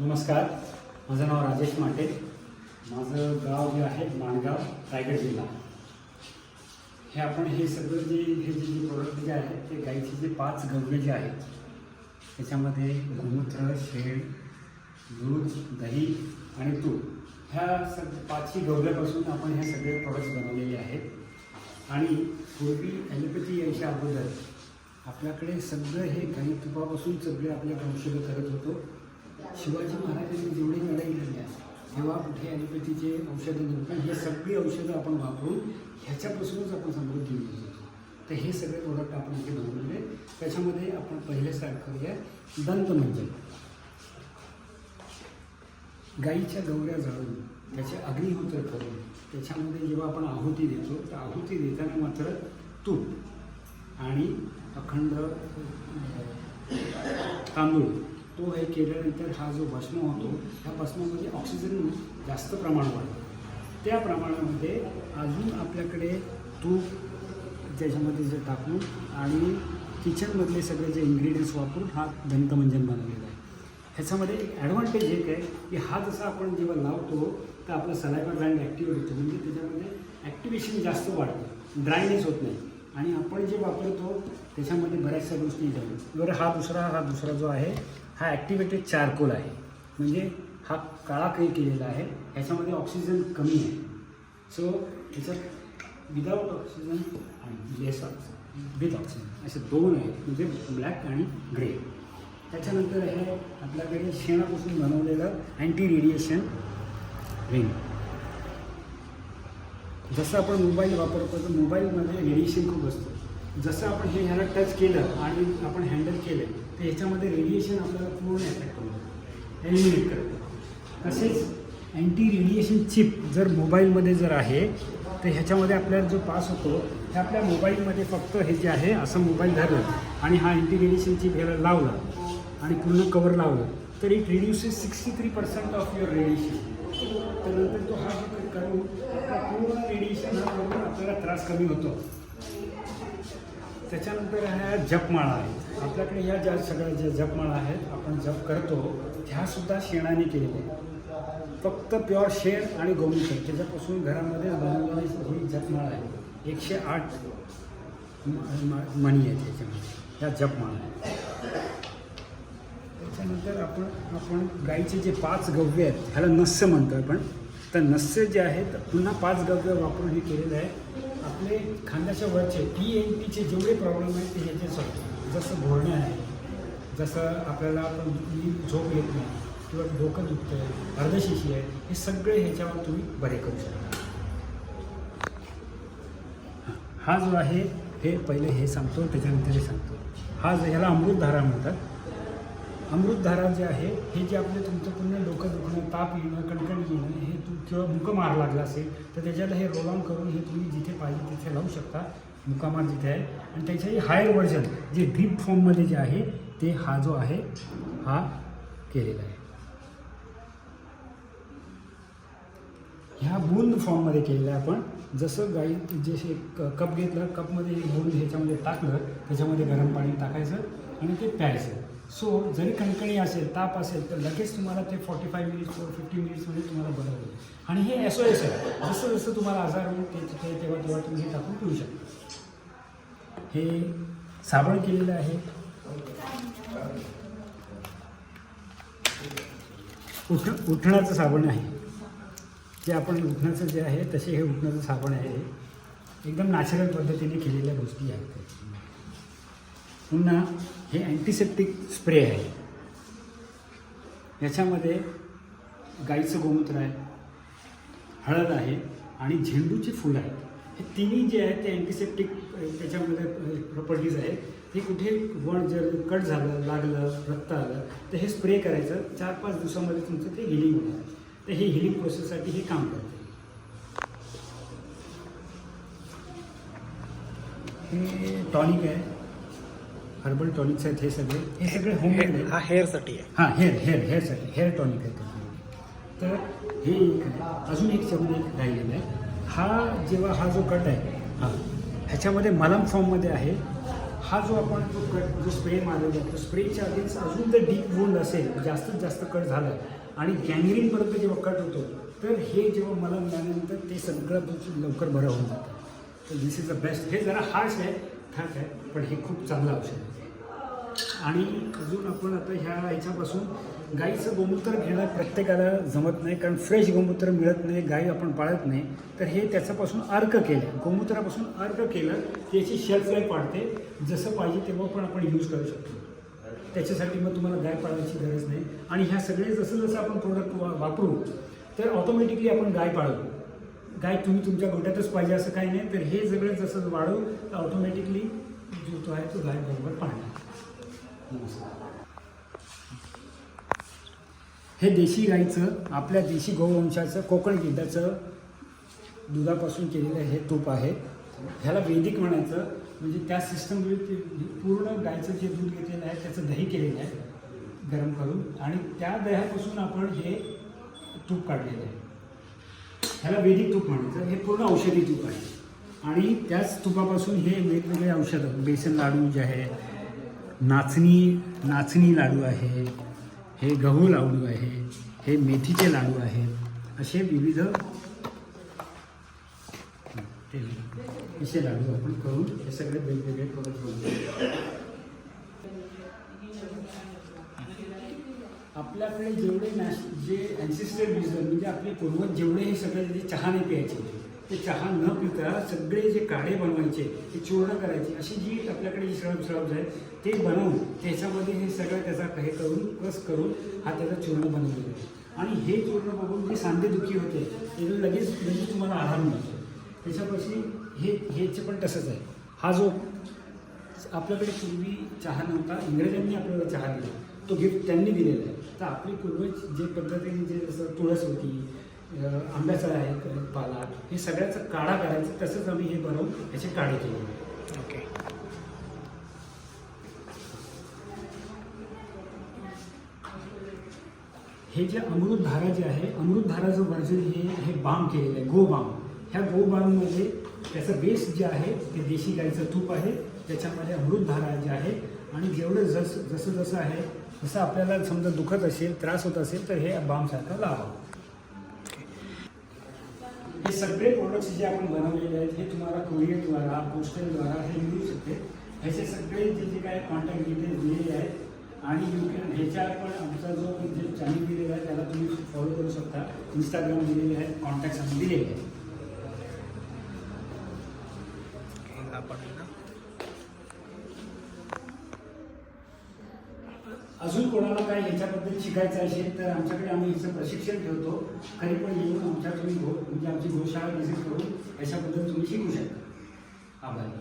नमस्कार. माझं नाव राजेश माटे. माझं गाव जे आहे माणगाव रायगड जिल्हा. हे आपण हे सगळं जे हे जे जे प्रोडक्ट जे आहे ते गाईचे जे पाच गव्य जे आहेत त्याच्यामध्ये गोमूत्र शेण दूध दही आणि तूप ह्या सग पाचही गवल्यापासून आपण हे सगळे प्रोडक्ट्स बनवलेले आहेत. आणि पूर्वी ॲलोपॅथी यायच्या अगोदर आपल्याकडे सगळं हे गाई तुपापासून सगळे आपल्या औषधं करत होतो. शिवाजी महाराजांनी जेवढी लढाई लढल्या तेव्हा कुठे ॲलोपॅथीचे औषधं नव्हतं. हे सगळी औषधं आपण वापरून ह्याच्यापासूनच आपण समृद्धी मिळत शकतो तर हे सगळे प्रोडक्ट आपण इथे बनवलेले त्याच्यामध्ये आपण पहिले स्टार्ट करूया दंतमंजन गाईच्या गवऱ्या जाळून त्याचे अग्निहोत्र करून त्याच्यामध्ये जेव्हा आपण आहुती देतो तर आहुती देताना मात्र तूप आणि अखंड तांदूळ तो हे केल्यानंतर हा जो भस्म होतो ह्या भस्मामध्ये ऑक्सिजन जास्त प्रमाण वाढतं. त्या प्रमाणामध्ये अजून आपल्याकडे तूप त्याच्यामध्ये जे टाकून आणि किचनमधले सगळे जे इन्ग्रेडियंट्स वापरून हा दंतमंजन बनवलेला आहे. ह्याच्यामध्ये एक ॲडव्हान्टेज एक आहे की हा जसा आपण जेव्हा लावतो तर आपला सलायवा ग्लँड ॲक्टिव्ह होतो. म्हणजे त्याच्यामध्ये ॲक्टिवेशन जास्त वाढतं. ड्रायनेस होत नाही. आणि आपण जे वापरतो त्याच्यामध्ये बऱ्याचशा गोष्टी येतात बरं हा दुसरा हा दुसरा जो आहे हा ॲक्टिवेटेड चारकोल आहे. म्हणजे हा काळा काही केलेला आहे. ह्याच्यामध्ये ऑक्सिजन कमी आहे. सो ह्याच्यात विदाऊट ऑक्सिजन आणि लेस ऑक्सिजन विथ ऑक्सिजन असे दोन आहेत. म्हणजे ब्लॅक आणि ग्रे त्याच्यानंतर आहे आपल्याकडे शेणापासून बनवलेलं अँटी रेडिएशन रिंग जसं आपण मोबाईल वापरतो तर मोबाईलमध्ये रेडिएशन खूप असतं. जसं आपण हे ह्याला टच केलं आणि आपण हँडल केलं तर ह्याच्यामध्ये रेडिएशन आपल्याला पूर्ण अफेक्ट करतो एलिमिनेट करतो. तसेच अँटी रेडिएशन चिप जर मोबाईलमध्ये जर आहे तर ह्याच्यामध्ये आपल्याला जो पास होतो हे आपल्या मोबाईलमध्ये फक्त हे जे आहे असं मोबाईल धरलं आणि हा अँटी रेडिएशन चिप ह्याला लावला आणि पूर्ण कवर लावलं तर it reduces sixty three percent of your radiation तर नंतर तो हा करून पूर्ण रेडिएशन हा करून आपल्याला त्रास कमी होतो. त्याच्यानंतर ह्या जपमाळा आहेत आपल्याकडे ह्या ज्या सगळ्या ज्या जपमाळा आहेत आपण जप करतो ह्यासुद्धा शेणाने केलेल्या आहेत. फक्त प्युअर शेण आणि गोमूत्र त्याच्यापासून घरामध्ये बनवलेली ही जपमाळा आहे. एकशे आठ म- म- मणी आहेत त्याच्यामध्ये. ह्या जपमाळा आहेत. त्याच्यानंतर आपण आपण गाईचे जे पाच गव्य आहेत ह्याला नस्य म्हणतो आपण. तर नस्य जे आहेत पुन्हा पाच गव्य वापरून हे केलेलं आहे. आपले खांद्याच्या वरचे टी एन टीचे जेवढे प्रॉब्लेम आहेत ते ह्याचे सॉल्व जसं घोरणे आहे जसं आपल्याला आपण झोप येत नाही किंवा डोकं दुखतं आहे अर्धशिशी आहे हे सगळे ह्याच्यावर तुम्ही बरे करू शकता. हा जो आहे हे पहिले हे सांगतो त्याच्यानंतर हे सांगतो. हा जो ह्याला अमृतधारा म्हणतात अमृतधारा जे आहे हे जे आपले तुमचं पूर्ण डोकं दुखणं ताप येणं कणकण येणं हे तू किंवा मुकमार लागला असेल तर त्याच्यात हे रोल ऑन करून हे तुम्ही जिथे पाहिजे तिथे लावू शकता. मुकामार जिथे आहे. आणि त्याच्याही हायर व्हर्जन जे ड्रीप फॉर्ममध्ये जे आहे ते हा जो आहे हा केलेला आहे. ह्या बूंद फॉर्ममध्ये केलेलं आहे आपण. जसं गाई जसे क कप घेतलं कपमध्ये एक बूंद ह्याच्यामध्ये टाकलं त्याच्यामध्ये गरम पाणी टाकायचं आणि ते प्यायचं. सो जरी कणकणी असेल ताप असेल तर लगेच तुम्हाला ते फॉर्टी फाय मिनिट्स किंवा फिफ्टी मिनिट्समध्ये तुम्हाला बरं होईल. आणि हे एस ओ एस आहे. जसं जसं तुम्हाला आजार होईल ते तिथे तेव्हा तेव्हा तुम्ही हे टाकून पिऊ शकता. हे साबण केलेलं आहे. उठ उठण्याचं साबण आहे. जे आपण उठण्याचं जे आहे तसे हे उठण्याचं साबण आहे. एकदम नॅचरल पद्धतीने केलेल्या गोष्टी आहेत. पुन्हा हे अँटीसेप्टिक स्प्रे आहे. याच्यामध्ये गाईचं गोमूत्र आहे हळद आहे आणि झेंडूची फुलं आहेत. हे तिन्ही जे आहेत ते अँटीसेप्टिक त्याच्यामध्ये प्रॉपर्टीज आहेत. ते कुठे वण जर कट झालं लागलं रक्त आलं तर हे स्प्रे करायचं. चार पाच दिवसामध्ये तुमचं ते हिलिंग होणार. तर हे हिलिंग प्रोसेससाठी हे काम करते. हे टॉनिक आहे. हर्बल टॉनिक्स आहेत हे सगळे. हे सगळे होममेड आहेत. हा हेअरसाठी आहे. हां हेअर हेअर हेअरसाठी हेअर टॉनिक आहे त्याच्यामध्ये तर हे एक आहे अजून एक शब्द एक राहिलेला आहे. हा जेव्हा हा जो कट आहे हा ह्याच्यामध्ये मलम फॉर्ममध्ये आहे. हा जो आपण जो कट जो स्प्रे मारलेला आहे तो स्प्रेच्या आधीच अजून जर डीप वोंड असेल जास्तीत जास्त कट झालं आणि गँग्रीनपर्यंत जेव्हा कट होतो तर हे जेव्हा मला मिळाल्यानंतर ते सगळं लवकर बरं होऊन जातं. तर दिस इज द बेस्ट हे जरा हार्श आहे ठाक आहे पण हे खूप चांगलं औषध आहे. आणि अजून आपण आता ह्या ह्याच्यापासून गाईचं गोमूत्र घेणं प्रत्येकाला जमत नाही कारण फ्रेश गोमूत्र मिळत नाही गाई आपण पाळत नाही. तर हे त्याच्यापासून अर्क केलं. गोमूत्रापासून अर्क केलं की याची शेल्फ लाईफ वाढते. जसं पाहिजे तेव्हा पण आपण यूज करू शकतो. त्याच्यासाठी मग तुम्हाला गाय पाळण्याची गरज नाही. आणि ह्या सगळे जसं जसं आपण प्रोडक्ट वापरू तर ऑटोमॅटिकली आपण गाय पाळू गाय तुम्ही तुमच्या गोट्यातच पाहिजे असं काही नाही. तर हे सगळं जसं वाढवू तर ऑटोमॅटिकली जो तो आहे तो गाय बरोबर पाळणार. हे देशी गाईचं आपल्या देशी गोवंशाचं कोकण गिद्धाचं दुधापासून केलेलं हे तूप आहे. ह्याला वैदिक म्हणायचं म्हणजे त्या सिस्टम पूर्ण गायचं जे दूध घेतलेलं आहे त्याचं दही केलेलं आहे गरम करून. आणि त्या दह्यापासून आपण हे तूप काढलेलं आहे. ह्याला वैदिक तूप म्हणायचं. हे पूर्ण औषधी तूप आहे. आणि त्याच तुपापासून हे वेगवेगळे औषधं बेसन लाडू जे आहे नाचणी नाचणी लाडू आहे हे गहू लाडू आहे हे मेथीचे लाडू आहेत असे विविध ते असे लाडू आपण करून हे सगळे वेगवेगळे प्रोडक्ट बनवतो. आपल्याकडे जेवढे नॅश जे अँसिस्टर विजन म्हणजे आपले पूर्वज जेवढे हे सगळे चहाने चहा नाही प्यायचे ते चहा न पिता सगळे जे काढे बनवायचे ते चूर्ण करायचे अशी जी आपल्याकडे जी श्रम श्रब्स आहेत ते बनवून त्याच्यामध्ये हे सगळं त्याचा हे करून कस करून हा त्याचा चूर्ण बनवलेला आहे आणि हे चूर्ण बघून जे सांधेदुखी होते ते लगेच लगेच तुम्हाला आराम मिळतो. त्याच्यापाशी हे हेचे पण तसंच आहे. हा जो आपल्याकडे पूर्वी चहा नव्हता इंग्रजांनी आपल्याला चहा दिला. तो गिफ्ट त्यांनी दिलेला आहे. तर आपली पूर्वज जे पद्धतीने जे जसं तुळस होती आंब्याचा आहे पाला हे सगळ्याचं काढा काढायचं तसंच आम्ही हे बनवून याचे काढे केले. ओके. हे जे अमृतधारा जे आहे अमृतधाराचं वर्जन हे हे बाम केलेलं आहे गो बाम. ह्या गो बाममध्ये त्याचं बेस जे आहे ते देशी गाईचं तूप आहे त्याच्यामध्ये अमृतधारा जे आहे आणि जेवढं जस जसं जसं आहे जसं आपल्याला समजा दुखत असेल त्रास होत असेल तर हे बामसारखं लावा हे सगळे प्रोडक्ट्स जे आपण बनवलेले आहेत हे तुम्हाला कुरिअरद्वारा पोस्टलद्वारा हे मिळू शकते. ह्याचे सगळे जे जे काय कॉन्टॅक्ट डिटेल्स दिलेले आहेत आणि यू कॅन ह्याच्यावर पण आमचा जो जे चॅनल दिलेला आहे त्याला तुम्ही फॉलो करू शकता. इंस्टाग्राम दिलेले आहेत कॉन्टॅक्ट्स आम्ही दिलेले आहेत आपण ना अजून कोणाला काय याच्याबद्दल शिकायचं असेल तर आमच्याकडे आम्ही याचं प्रशिक्षण ठेवतो काही पण येऊन आमच्या तुम्ही म्हणजे आमची गोशाळा व्हिजिट करून याच्याबद्दल तुम्ही शिकू शकता. आभारी.